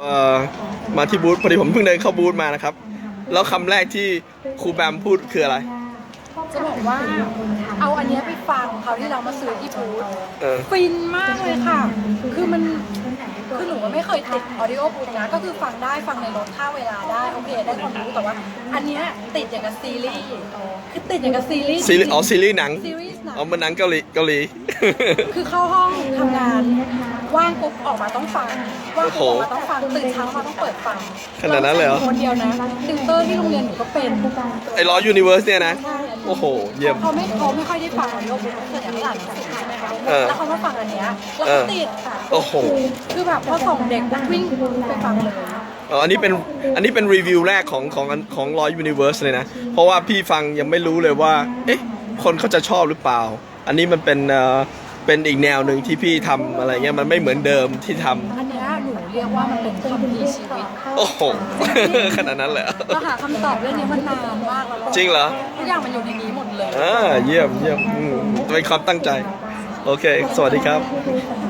เอ่อมาที่บูธพอดีผมเพิ่งเดินเข้าบูธมานะครับ แล้วคำแรกที่ครูแบมพูดคืออะไร จะบอกว่าเอาอันเนี้ยไปฟังเขาวที่เรามาซื้อที่บูธเออ ฟินมากเลยค่ะ คือมันคือหนูก็ไม่เคยติดออดิโอบุ๊กนะ ก็คือฟังได้ฟังในรถค่าเวลาได้โอเคได้ความรู้แต่ว่า อันเนี้ยติดอย่างกับซีรีส์คือติดอย่างกับซีรีส์ซีรีส์อ๋อซีรีส์หนังซีรีส์หนัง อ๋อมันหนังเกาหลีเกาหลี คือเข้าห้องทำงาน ว่างปุ๊บออกมาต้องฟังว่างปุ๊บออกมาต้องฟังตื่นเช้ามาต้องเปิดฟังขนาดนั้นเลยเหรอ คนเดียวนะติวเตอร์ที่โรงเรียนหนูก็เป็นไอ้ล้อยูนิเวอร์สเนี่ยนะ โอ้โห เยี่ยมเขาไม่เขาไม่ค่อยได้ฟังออดิโอบุ๊กส่วนใหญ่เขาอ่านหนังสือใช่ไหมคะเออแล้วเขามาฟังอันเนี้ยแล้วเอเขาอติดค่ะ โอ้โห คือแบบพอส่งเด็กปุ๊บวิ่งไปฟังเลยอ๋ออันนี้เป็นอันนี้เป็นรีวิวแรกของของของล้อยูนิเวอร์สเลยนะ เพราะว่าพี่ฟังยังไม่รู้เลยว่า เอ๊ะ คนเขาจะชอบหรือเปล่า อันนี้มันเป็น เอ่อเป็นอีกแนวหนึ่งที่พี่ทำอะไรเงี้ยมันไม่เหมือนเดิมที่ทำอันเนี้ยหนูเรียกว่ามันเป็นคำพีร์ชีวิตโอ้โห ขนาดนั้นเลยเหรอเราหาคำตอบเรื่องนี้มานานมากแล้วจริงเหรอทุกอย่างมันอยู่ในนี้หมดเลย อ่าเยี่ยมเยี่ยมอืมเป็นความตั้งใจ โอเค สวัสดีครับค